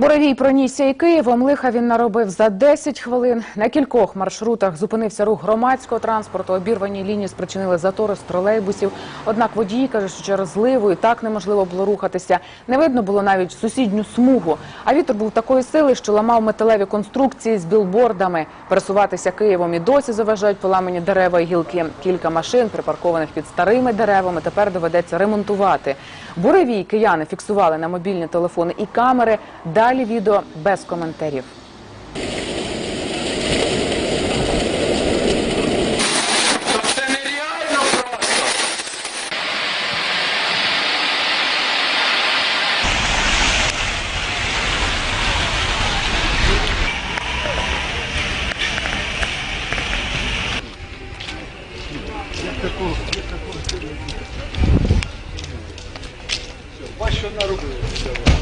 Боровій пронісся і Києвом. Лиха він наробив за 10 хвилин. На кількох маршрутах зупинився рух громадського транспорту. Обірвані лінії спричинили затори з тролейбусів. Однак водії кажуть, що через зливу і так неможливо було рухатися. Не видно було навіть сусідню смугу. А вітер був такої сили, що ламав металеві конструкції з білбордами. Пересуватися Києвом і досі заважають поламані дерева і гілки. Кілька машин, припаркованих під старими деревами, тепер доведеться ремонтувати. Буревій кияни фіксували на мобільні телефони і камери. Далі відео без коментарів. Це нереально просто. Бачиш, що наробили.